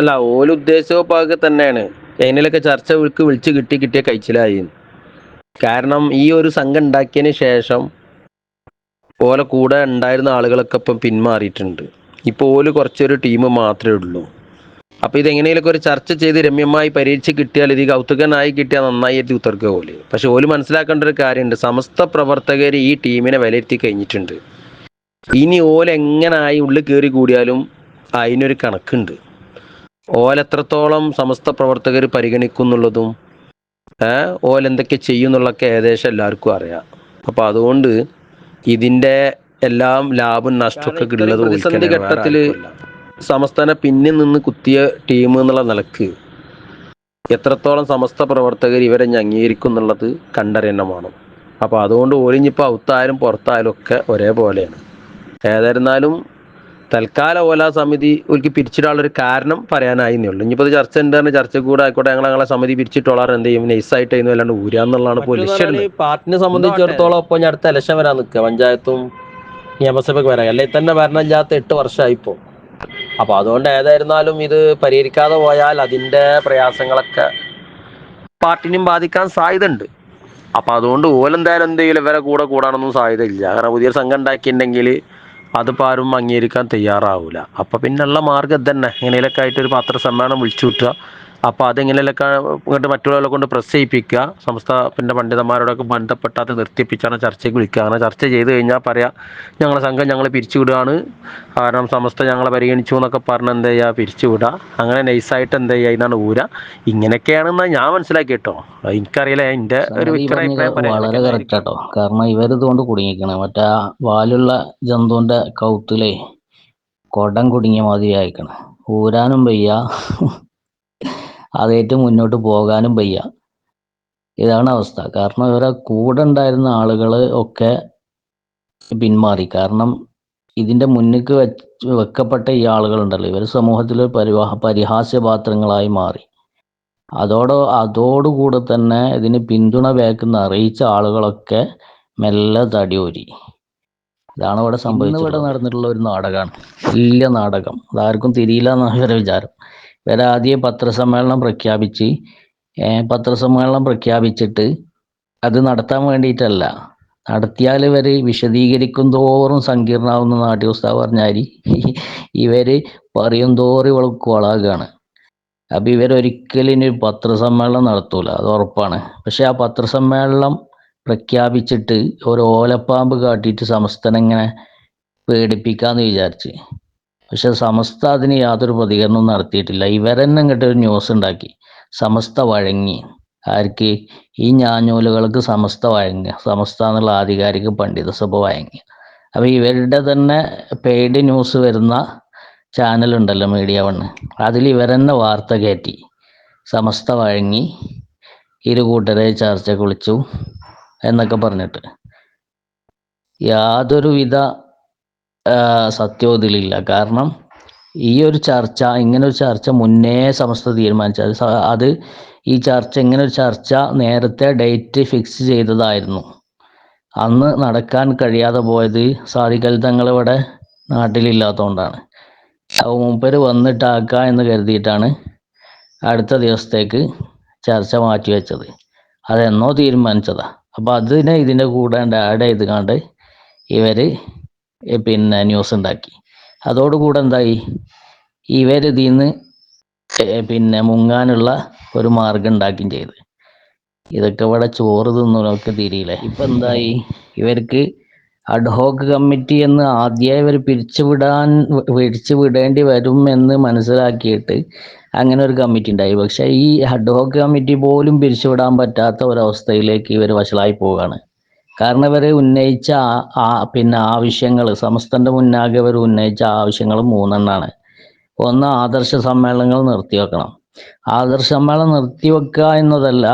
അല്ല ഓൽ ഉദ്ദേശവും ഇപ്പൊ തന്നെയാണ്. അതിനൊക്കെ ചർച്ച വിളിക്ക് വിളിച്ച് കിട്ടി കിട്ടിയ കഴിച്ചിലായി. കാരണം ഈ ഒരു സംഘം ഉണ്ടാക്കിയതിന് ശേഷം ഓല കൂടെ ഉണ്ടായിരുന്ന ആളുകളൊക്കെ ഇപ്പം പിന്മാറിയിട്ടുണ്ട്. ഇപ്പോൾ ഓൽ കുറച്ചൊരു ടീം മാത്രമേ ഉള്ളൂ. അപ്പൊ ഇത് എങ്ങനെയൊക്കെ ഒരു ചർച്ച ചെയ്ത് രമ്യമായി പരീക്ഷ കിട്ടിയാൽ ഇത് കൗതുകനായി കിട്ടിയാൽ നന്നായിട്ട് ഉത്തർക്കുക ഓൽ. പക്ഷെ ഓൽ മനസ്സിലാക്കേണ്ട ഒരു കാര്യമുണ്ട്. സമസ്ത പ്രവർത്തകർ ഈ ടീമിനെ വിലയിരുത്തി കഴിഞ്ഞിട്ടുണ്ട്. ഇനി ഓല എങ്ങനായി ഉള്ളിൽ കയറി കൂടിയാലും അതിനൊരു കണക്കുണ്ട്. ഓലെത്രത്തോളം സമസ്ത പ്രവർത്തകർ പരിഗണിക്കുന്നുള്ളതും ഓലെന്തൊക്കെ ചെയ്യുന്നുള്ളതൊക്കെ ഏകദേശം എല്ലാവർക്കും അറിയാം. അപ്പൊ അതുകൊണ്ട് ഇതിന്റെ എല്ലാം ലാഭം നഷ്ടമൊക്കെ ഉള്ളത് പ്രതിസന്ധി ഘട്ടത്തിൽ സമസ്തനെ പിന്നിൽ നിന്ന് കുത്തിയ ടീം എന്നുള്ള നിലയ്ക്ക് എത്രത്തോളം സമസ്ത പ്രവർത്തകർ ഇവരെ അംഗീകരിക്കും എന്നുള്ളത് കണ്ടറിയണമാണ് അപ്പൊ അതുകൊണ്ട് ഓലിഞ്ഞിപ്പോ ഔത്തായാലും പുറത്തായാലും ഒക്കെ ഒരേപോലെയാണ്. ഏതായിരുന്നാലും തൽക്കാലം ഓല സമിതി ഒരിക്കൽ പിരിച്ചിടാനുള്ള ഒരു കാരണം പറയാനായി ഉള്ളൂ. ഇനിയിപ്പോൾ ഇത് ചർച്ച ഉണ്ടായിരുന്ന ചർച്ച കൂടെ ആയിക്കോട്ടെ ഞങ്ങൾ ഞങ്ങളെ സമിതി പിരിച്ചിട്ടോളാർ എന്ത് ചെയ്യും? നൈസായിട്ട് ചെയ്യുന്നു അല്ലാണ്ട് ഊരാന്നുള്ളതാണ് ഇപ്പോൾ ലക്ഷ്യം പാർട്ടിനെ സംബന്ധിച്ചിടത്തോളം ഇപ്പോൾ ഞാൻ അടുത്ത ഇലക്ഷൻ വരാൻ നിൽക്കുക. പഞ്ചായത്തും നിയമസഭയ്ക്ക് വരാൻ. അല്ലെങ്കിൽ തന്നെ ഭരണമില്ലാത്ത എട്ട് വർഷമായിപ്പോൾ അപ്പോൾ അതുകൊണ്ട് ഏതായിരുന്നാലും ഇത് പരിഹരിക്കാതെ പോയാൽ അതിന്റെ പ്രയാസങ്ങളൊക്കെ പാർട്ടിനും ബാധിക്കാൻ സാധ്യതയുണ്ട്. അപ്പോൾ അതുകൊണ്ട് ഓലെന്തായാലും എന്തെങ്കിലും ഇവരെ കൂടെ കൂടാനൊന്നും സാധ്യതയില്ല. കാരണം പുതിയൊരു സംഘം ഉണ്ടാക്കിയിട്ടുണ്ടെങ്കിൽ അതിപ്പോൾ ആരും അംഗീകരിക്കാൻ തയ്യാറാവില്ല അപ്പോൾ പിന്നുള്ള മാർഗം തന്നെ ഇങ്ങനെയൊക്കെ ആയിട്ട് ഒരു പത്രസമ്മേളനം വിളിച്ചു വിട്ടുക അപ്പൊ അതെങ്ങനെയൊക്കെ ഇങ്ങോട്ട് മറ്റുള്ളവരെ കൊണ്ട് പ്രസ് ചെയ്യിപ്പിക്കുക സംസ്ഥ പിന്നെ പണ്ഡിതന്മാരോടൊക്കെ ബന്ധപ്പെട്ട് അത് നിർത്തിപ്പിച്ചാണ് ചർച്ചയ്ക്ക് വിളിക്കുക. അങ്ങനെ ചർച്ച ചെയ്ത് കഴിഞ്ഞാൽ പറയാം ഞങ്ങളെ സംഘം ഞങ്ങൾ പിരിച്ചുവിടുകയാണ്. കാരണം സമസ്ത ഞങ്ങളെ പരിഗണിച്ചു എന്നൊക്കെ പറഞ്ഞ് എന്ത് ചെയ്യുക പിരിച്ചുവിടുക അങ്ങനെ നൈസായിട്ട് എന്ത് ചെയ്യുക ഇതാണ് ഊര. ഇങ്ങനെയൊക്കെയാണെന്ന് ഞാൻ മനസ്സിലാക്കി കേട്ടോ എനിക്കറിയില്ല എന്റെ ഒരു വളരെ കറക്റ്റ് ആട്ടോ കാരണം ഇവരിതുകൊണ്ട് കുടുങ്ങിക്കണേ മറ്റേ വാലുള്ള ജന്തുവിന്റെ കൗത്തിലേ കൊടം കുടുങ്ങിയ മാതിരി അയക്കണം ഊരാനും വയ്യ. അതേറ്റ് മുന്നോട്ട് പോകാനും വയ്യ. ഇതാണ് അവസ്ഥ. കാരണം ഇവരെ കൂടെ ഉണ്ടായിരുന്ന ആളുകൾ ഒക്കെ പിന്മാറി. കാരണം ഇതിന്റെ മുന്നിക്ക് വെച്ച് വെക്കപ്പെട്ട ഈ ആളുകളുണ്ടല്ലോ. ഇവർ സമൂഹത്തിൽ പരിവാഹ പരിഹാസ്യപാത്രങ്ങളായി മാറി. അതോട് അതോടുകൂടെ തന്നെ ഇതിന് പിന്തുണ വേക്കുന്ന അറിയിച്ച ആളുകളൊക്കെ മെല്ലെ തടിയൂരി. ഇതാണ് ഇവിടെ സംഭവിച്ചത് ഇവിടെ നടന്നിട്ടുള്ള ഒരു നാടകമാണ് വലിയ നാടകം. അതാർക്കും തിരിയില്ല എന്നാണ് ഇവരെ വിചാരം. ഇവരെ ആദ്യം പത്രസമ്മേളനം പ്രഖ്യാപിച്ച് പത്രസമ്മേളനം പ്രഖ്യാപിച്ചിട്ട് അത് നടത്താൻ വേണ്ടിയിട്ടല്ല. നടത്തിയാൽ ഇവർ വിശദീകരിക്കും തോറും സങ്കീർണമാവുന്ന നാട്യോസ്താവ് പറഞ്ഞാൽ ഇവർ പറയും തോറും ഇവൾ കൊളാകാണ്. ഇവർ ഇവരൊരിക്കലും ഇനി പത്രസമ്മേളനം നടത്തൂല അത് ഉറപ്പാണ്. പക്ഷേ ആ പത്രസമ്മേളനം പ്രഖ്യാപിച്ചിട്ട് ഒരു ഓലപ്പാമ്പ് കാട്ടിയിട്ട് സമസ്തനെങ്ങനെ പേടിപ്പിക്കാമെന്ന് വിചാരിച്ച്. പക്ഷെ സമസ്ത അതിന് യാതൊരു പ്രതികരണവും നടത്തിയിട്ടില്ല. ഇവരെന്നെ ഇങ്ങോട്ട് ഒരു ന്യൂസ് ഉണ്ടാക്കി സമസ്ത വഴങ്ങി. ആർക്ക്? ഈ ഞാഞ്ഞൂലുകൾക്ക് സമസ്ത വഴങ്ങി. സമസ്ത എന്നുള്ള ആധികാരിക പണ്ഡിത സഭ വഴങ്ങി. അപ്പൊ ഇവരുടെ തന്നെ പെയ്ഡ് ന്യൂസ് വരുന്ന ചാനൽ ഉണ്ടല്ലോ മീഡിയ വണ്ണ്. അതിൽ ഇവരെന്നെ വാർത്ത കയറ്റി സമസ്ത വഴങ്ങി. ഇരു കൂട്ടരെ ചർച്ച വിളിച്ചു. എന്നൊക്കെ പറഞ്ഞിട്ട്. യാതൊരുവിധ ആ, സത്യവും ഇതിലില്ല കാരണം ഈ ഒരു ചർച്ച ഇങ്ങനെ ഒരു ചർച്ച മുന്നേ സമസ്ത തീരുമാനിച്ചത്. സ- അത് ഈ ചർച്ച ഇങ്ങനെ ഒരു ചർച്ച നേരത്തെ ഡേറ്റ് ഫിക്സ് ചെയ്തതായിരുന്നു. അന്ന് നടക്കാൻ കഴിയാതെ പോയത് സാധിക്കൽ തങ്ങൾ ഇവിടെ നാട്ടിലില്ലാത്തതുകൊണ്ടാണ് അപ്പോൾ മൂപ്പര് വന്നിട്ടാക്കുക എന്ന് കരുതിയിട്ടാണ് അടുത്ത ദിവസത്തേക്ക് ചർച്ച മാറ്റി മാറ്റിവെച്ചത് അതെന്നോ തീരുമാനിച്ചതാ. അപ്പോൾ അതിനെ ഇതിന്റെ കൂടെ ആഡ് ചെയ്ത് കണ്ട് ഇവർ പിന്നെ ന്യൂസ് ഉണ്ടാക്കി. അതോടുകൂടെ എന്തായി? ഇവർ ഇതിൽ നിന്ന് പിന്നെ മുങ്ങാനുള്ള ഒരു മാർഗം ഉണ്ടാക്കുകയും ചെയ്ത്. ഇതൊക്കെ ഇവിടെ ചോറ് തിന്നവർക്ക് തിരിയില്ലേ? ഇപ്പൊ എന്തായി? ഇവർക്ക് അഡ്ഹോക്ക് കമ്മിറ്റി എന്ന് ആദ്യമേ ഇവർ പിരിച്ചുവിടാൻ പിരിച്ചു വിടേണ്ടി വരും എന്ന് മനസ്സിലാക്കിയിട്ട് അങ്ങനെ ഒരു കമ്മിറ്റി ഉണ്ടായി. പക്ഷെ ഈ അഡ്ഹോക്ക് കമ്മിറ്റി പോലും പിരിച്ചുവിടാൻ പറ്റാത്ത ഒരവസ്ഥയിലേക്ക് ഇവർ വഷളായി പോവുകയാണ്. കാരണം ഇവർ ഉന്നയിച്ച ആ- പിന്നെ ആവശ്യങ്ങൾ സമസ്തന്റെ മുന്നാകെ ഇവർ ഉന്നയിച്ച ആവശ്യങ്ങൾ മൂന്നെണ്ണാണ്. ഒന്ന് ആദർശ സമ്മേളനങ്ങൾ നിർത്തിവെക്കണം ആദർശ സമ്മേളനം നിർത്തിവെക്കുക എന്നതല്ല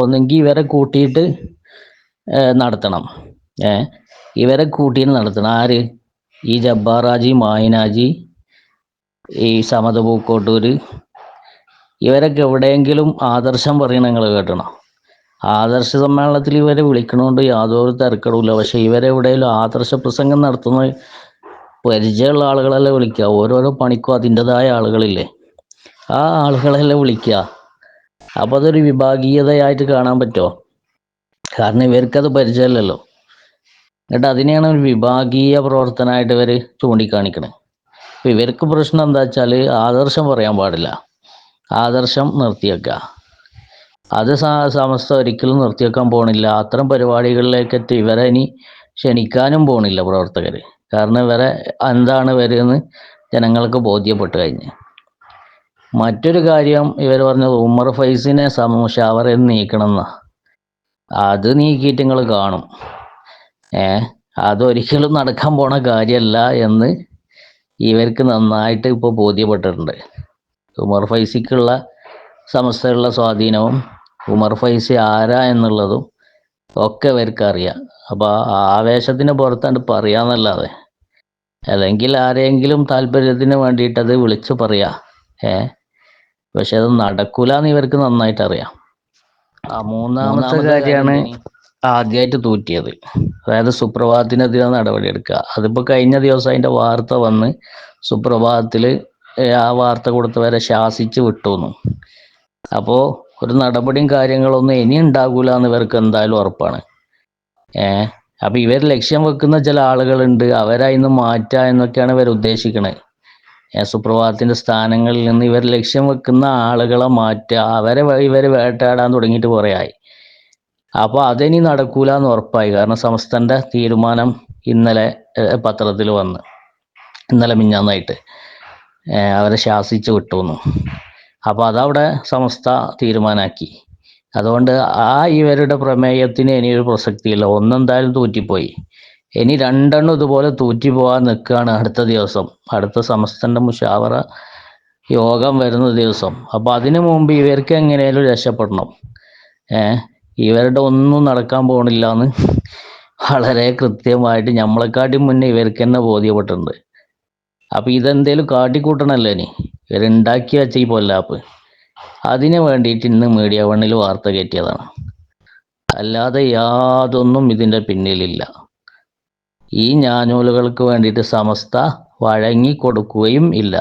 ഒന്നെങ്കിൽ ഇവരെ കൂട്ടിയിട്ട് നടത്തണം. ഏ ഇവരെ കൂട്ടിയിട്ട് നടത്തണം. ആര്? ഈ ജബ്ബാറാജി മായിനാജി ഈ സമത പൂക്കോട്ടൂര്. ഇവരൊക്കെ എവിടെയെങ്കിലും ആദർശം പറയണ നിങ്ങൾ കേട്ടണം? ആദർശ സമ്മേളനത്തിൽ ഇവരെ വിളിക്കണോണ്ട് യാതൊരു തിരക്കടുമില്ല പക്ഷെ ഇവരെവിടെയെങ്കിലും ആദർശ പ്രസംഗം നടത്തുന്ന പരിചയമുള്ള ആളുകളല്ലേ വിളിക്കുക. ഓരോരോ പണിക്കും അതിന്റെതായ ആളുകളില്ലേ. ആ ആളുകളെല്ലാം വിളിക്കുക. അപ്പോൾ അതൊരു വിഭാഗീയതയായിട്ട് കാണാൻ പറ്റുമോ? കാരണം ഇവർക്കത് പരിചയമില്ലല്ലോ. എന്നിട്ട് അതിനെയാണ് ഒരു വിഭാഗീയ പ്രവർത്തനമായിട്ട് ഇവർ ചൂണ്ടിക്കാണിക്കണത് അപ്പോൾ ഇവർക്ക് പ്രശ്നം എന്താ വെച്ചാൽ ആദർശം പറയാൻ പാടില്ല. ആദർശം നിർത്തിവെക്കുക. അത് സമസ്ത ഒരിക്കലും നിർത്തിവെക്കാൻ പോണില്ല. അത്തരം പരിപാടികളിലേക്ക് എത്തി ഇവരെ ഇനി ക്ഷണിക്കാനും പോണില്ല പ്രവർത്തകർ കാരണം ഇവരെ എന്താണ് വരുമെന്ന് ജനങ്ങൾക്ക് ബോധ്യപ്പെട്ട് കഴിഞ്ഞ്. മറ്റൊരു കാര്യം ഇവർ പറഞ്ഞത് ഉമർ ഫൈസിനെ നിന്ന് നീക്കണം എന്നാ അത് നീക്കിയിട്ട് നിങ്ങൾ കാണും. ഏ അതൊരിക്കലും നടക്കാൻ പോണ കാര്യമല്ല എന്ന് ഇവർക്ക് നന്നായിട്ട് ഇപ്പോൾ ബോധ്യപ്പെട്ടിട്ടുണ്ട്. ഉമർ ഫൈസിക്കുള്ള സമസ്തയുള്ള സ്വാധീനവും ഉമർ ഫൈസി ആരാ എന്നുള്ളതും ഒക്കെ അവർക്ക് അറിയാം. അപ്പോൾ ആ ആവേശത്തിന് പുറത്താണ്ട് പറയാന്നല്ലാതെ അല്ലെങ്കിൽ ആരെങ്കിലും താല്പര്യത്തിന് വേണ്ടിയിട്ട് അത് വിളിച്ചു പറയാ. ഏ? പക്ഷെ അത് നടക്കൂല എന്ന് ഇവർക്ക് നന്നായിട്ട് അറിയാം. ആ മൂന്നാമത്തെ കാര്യമാണ് ആദ്യമായിട്ട് തൂറ്റിയത്. അതായത് സുപ്രഭാതത്തിനെതിരെ നടപടിയെടുക്കുക അതിപ്പോൾ കഴിഞ്ഞ ദിവസം അതിന്റെ വാർത്ത വന്ന് സുപ്രഭാതത്തിൽ ആ വാർത്ത കൊടുത്തവരെ ശാസിച്ച് വിട്ടുന്നു അപ്പോൾ ഒരു നടപടിയും കാര്യങ്ങളൊന്നും ഇനി ഉണ്ടാകൂല എന്ന് ഇവർക്ക് എന്തായാലും ഉറപ്പാണ്. ഏ? അപ്പൊ ഇവർ ലക്ഷ്യം വെക്കുന്ന ചില ആളുകളുണ്ട്. അവരായിന്ന് മാറ്റുക എന്നൊക്കെയാണ് ഇവർ ഉദ്ദേശിക്കുന്നത് സുപ്രഭാതത്തിന്റെ സ്ഥാനങ്ങളിൽ നിന്ന് ഇവർ ലക്ഷ്യം വെക്കുന്ന ആളുകളെ മാറ്റുക അവരെ ഇവർ വേട്ടയാടാൻ തുടങ്ങിയിട്ട് കുറേ ആയി. അപ്പോൾ അതിനി നടക്കൂല എന്ന് ഉറപ്പായി. കാരണം സംസ്ഥാനത്തെ തീരുമാനം ഇന്നലെ പത്രത്തിൽ വന്ന്. ഇന്നലെ മിഞ്ഞാന്നായിട്ട്. അവരെ ശാസിച്ച് വിട്ടുന്നു അപ്പോൾ അതവിടെ സമസ്ത തീരുമാനാക്കി. അതുകൊണ്ട് ആ ഇവരുടെ പ്രമേയത്തിന് ഇനി ഒരു പ്രസക്തിയില്ല. ഒന്നെന്തായാലും തൂറ്റിപ്പോയി. ഇനി രണ്ടെണ്ണം ഇതുപോലെ തൂറ്റി പോകാൻ നിൽക്കുകയാണ് അടുത്ത ദിവസം. അടുത്ത സമസ്തന്റെ മുഷാവറ യോഗം വരുന്ന ദിവസം. അപ്പോൾ അതിനു മുമ്പ് ഇവർക്ക് എങ്ങനെയാലും രക്ഷപ്പെടണം. ഏ ഇവരുടെ ഒന്നും നടക്കാൻ പോകണില്ല എന്ന് വളരെ കൃത്യമായിട്ട് നമ്മളെക്കാട്ടി മുന്നേ ഇവർക്ക് തന്നെ ബോധ്യപ്പെട്ടിട്ടുണ്ട്. അപ്പൊ ഇതെന്തേലും കാട്ടിക്കൂട്ടണല്ലോ ഇനി? ഇവരുണ്ടാക്കി വെച്ച ഈ പൊല്ലാപ്പ്. അതിന് വേണ്ടിയിട്ട് ഇന്ന് മീഡിയ വണ്ണിൽ വാർത്ത കയറ്റിയതാണ് അല്ലാതെ യാതൊന്നും ഇതിന്റെ പിന്നിലില്ല. ഈ ഞാനൂലുകൾക്ക് വേണ്ടിയിട്ട് സമസ്ത വഴങ്ങി കൊടുക്കുകയും ഇല്ല.